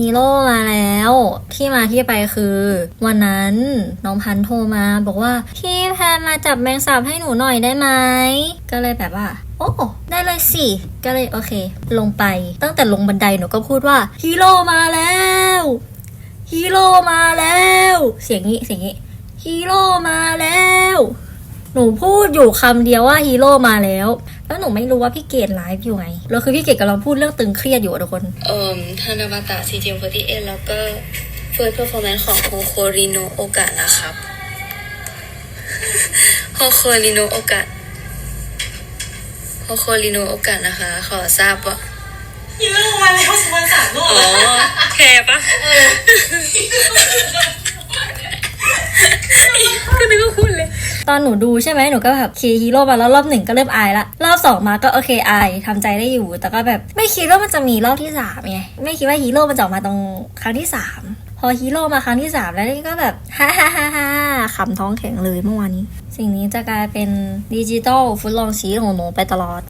ฮีโร่มาแล้ว ที่มาที่ไปคือ วันนั้นน้องพันท์โทรมาบอกว่า พี่แพนมาจับแมงสาบให้หนูหน่อยได้ไหมก็เลยแบบว่าโอ้ได้เลยสิ ก็เลยโอเค ลงไปตั้งแต่ลงบันไดหนูก็พูดว่าฮีโร่มาแล้วฮีโร่มาแล้ว เสียงนี้เสียงนี้ฮีโร่มาแล้ว หนูพูดอยู่คำเดียวว่าฮีโร่มาแล้ว แล้วหนูไม่รู้ว่าพี่เกดไลฟ์อยู่ไงแล้วคือพี่เกดกำลังพูดเรื่องตึงเครียดอยู่อะทุกคนเอ่อธนบัตะ CGM48 แล้วก็เฟิร์สเพอร์ฟอร์แมนซ์ของโฮโคริโนโอกะนะครับโฮโคริโนโอกะโฮโคริโนโอกะนะคะ ขอทราบว่าฮีโร่มาแล้วสมันสามรอบ อ๋อ แคร์ปะก็นึกว่าคุณเลย ตอนหนูดูใช่ไหมหนูก็แบบคีฮีโร่มาแล้วรอบหนึ่งก็เริ่มอายละรอบสองมาก็โอเคอายทำใจได้อยู่ แต่ก็แบบไม่คิดว่ามันจะมีรอบที่สามไงไม่คิดว่าฮีโร่มันจะออกมาตรงครั้งที่สามพอฮีโร่มาครั้งที่สามแล้วนี่ก็แบบฮ่าฮ่าฮ่าฮ่าขำท้องแข็งเลยเมื่อวานนี้ สิ่งนี้จะกลายเป็นดิจิตอลฟุตลองชีของหนูไปตลอด